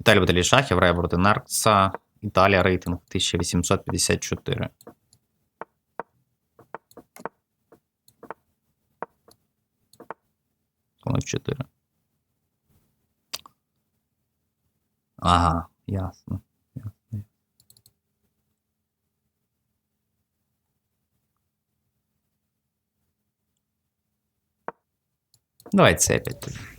Віталій Баталій Шахів, грає Наркса. Італія рейтинг 1854. Слон 4. Ага, ясно. ясно. Давай це опять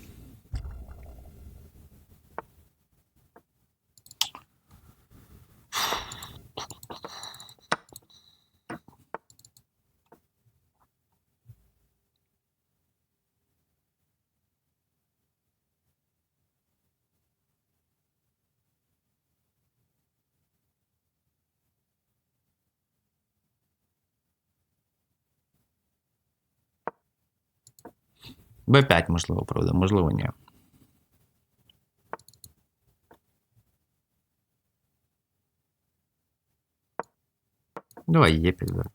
Б5, можливо, правда, можливо, ні. Давай є підбір.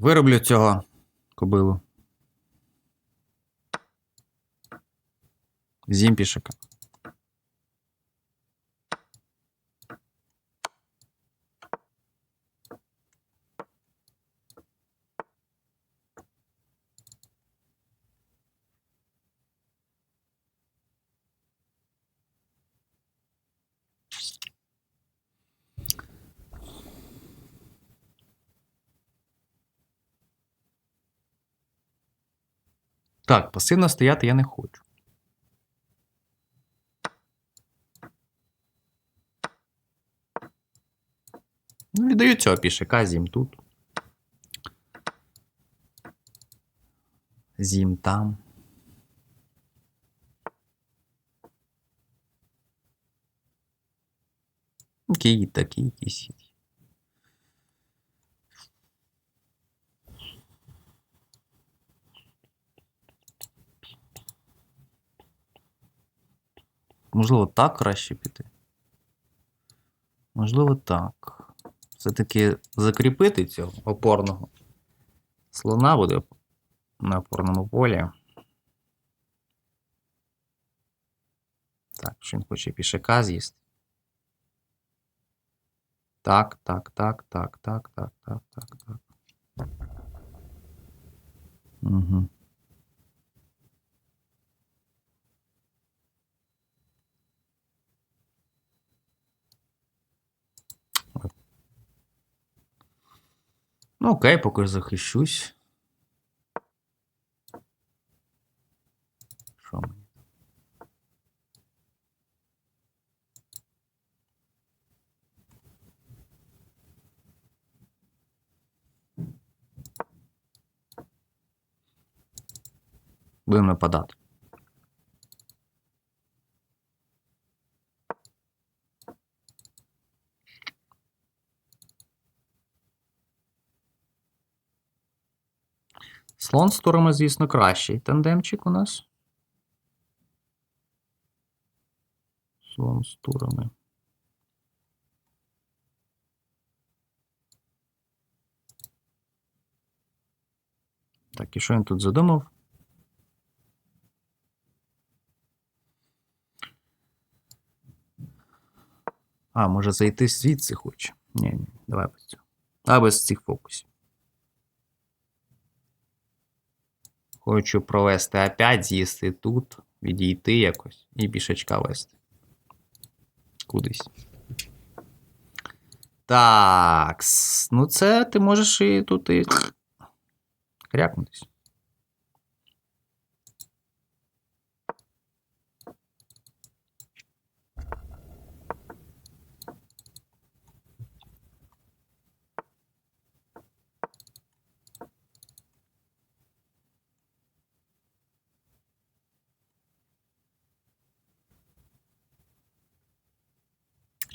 Вироблю цього кобилу. Зімпішика. Так, пасивно стояти я не хочу. Ну, віддаю цього пішака, зім тут. Зім там. Окей, такий якийсь. Можливо, так краще піти. Можливо, так. Все-таки закріпити цього опорного слона буде на опорному полі. Так, що він хоче пішака з'їсти. Так, так, так, так, так, так, так, так, так. Угу. Ну, окей, поки захищусь. Що мені? Будемо нападати. Слон з турами, звісно, кращий тандемчик у нас. Слон з турами. Так, і що він тут задумав? А, може зайти звідси хоче. Ні, ні, давай без цього. А без цих фокусів. Хочу провести опять, з'їсти тут, відійти якось і пішечка вести. Кудись. Так. Ну, це ти можеш і тут і. Крякнутись.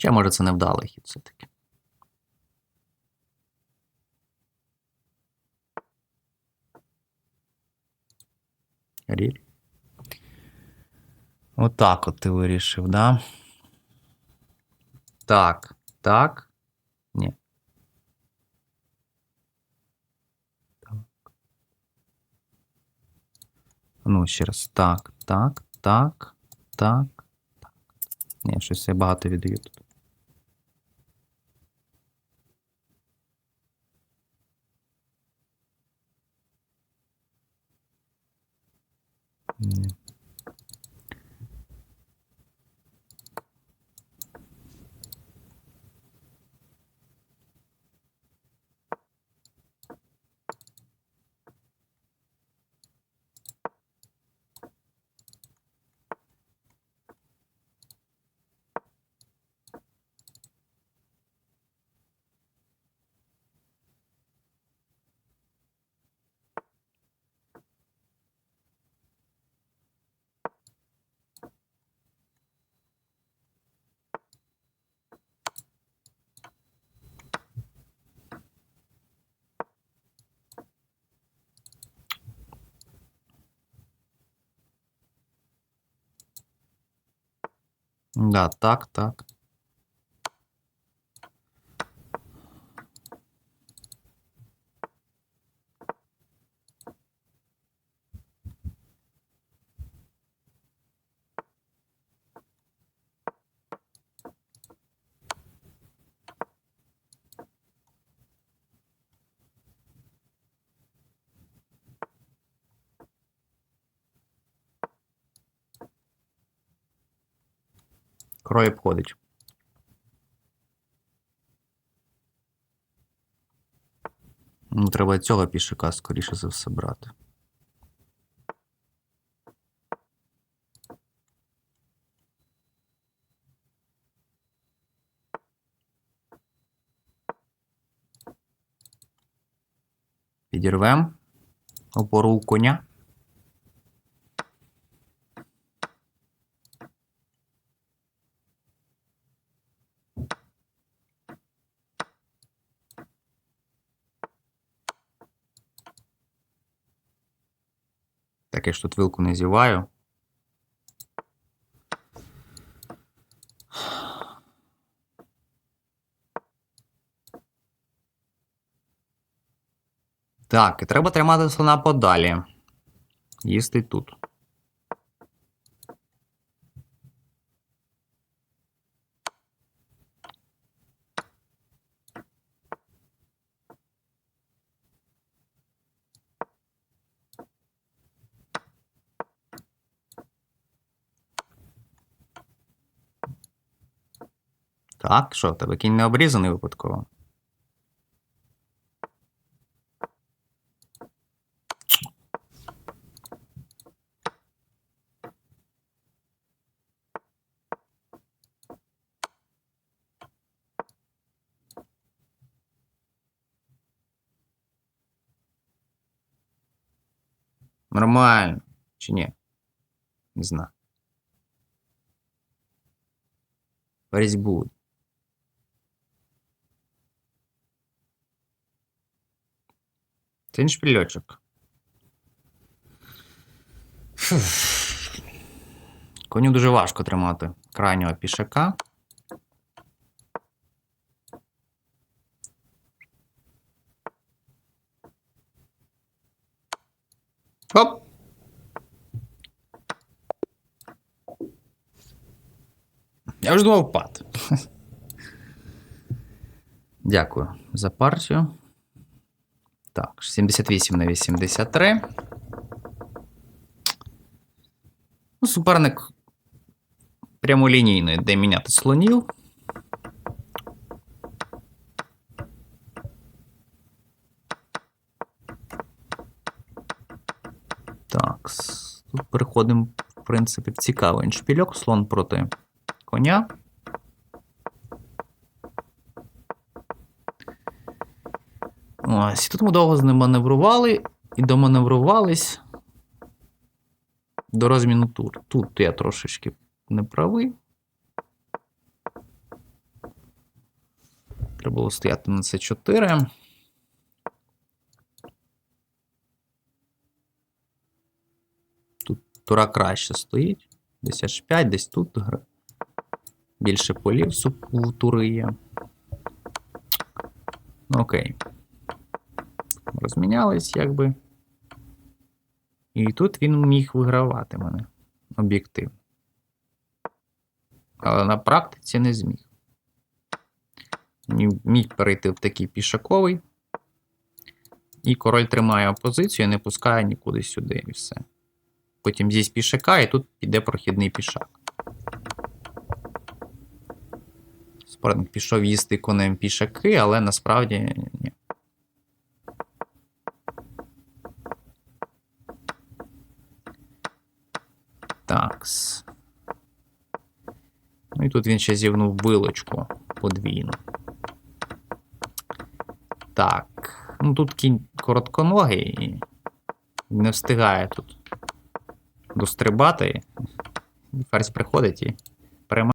Хоча, може, це невдалий хід все-таки. Ріль. Отак от ти вирішив, да? Так, так. Ні. Так. Ну, ще раз. Так, так, так, так, так. Ні, щось я багато віддаю тут. Ні. Да, так, так. Крой обходить. Ну, треба цього пішака, скоріше за все, брати. Підірвем опору коня. Так, я ж тут вилку не зіваю. Так, і треба тримати слона подалі. Їсти тут. Так, що, в тебе кінь не обрізаний випадково? Нормально. Чи ні? Не знаю. Резьбу. Не шпильочок. Коню дуже важко тримати крайнього пішака. Оп! Я вже думав пад. Дякую за партію. Так, 78 на 83. Ну, суперник прямолінійно йде міняти слонів. Так, тут переходимо, в принципі, в цікавий шпільок. Слон проти коня. Ось, тут ми довго з і доманеврувались до розміну тур. Тут я трошечки не правий. Треба було стояти на це 4. Тут тура краще стоїть. Десь аж 5, десь тут. Більше полів у тури є. Окей. Розмінялись, якби. І тут він міг вигравати мене об'єктивно. Але на практиці не зміг. Мі- Міг перейти в такий пішаковий. І король тримає позицію і не пускає нікуди сюди, і все. Потім з'їсть пішака, і тут піде прохідний пішак. Суперник пішов їсти конем пішаки, але насправді Такс. Ну і тут він ще зігнув вилочку подвійну. Так. Ну тут кінь коротконогий і не встигає тут дострибати. Ферзь приходить і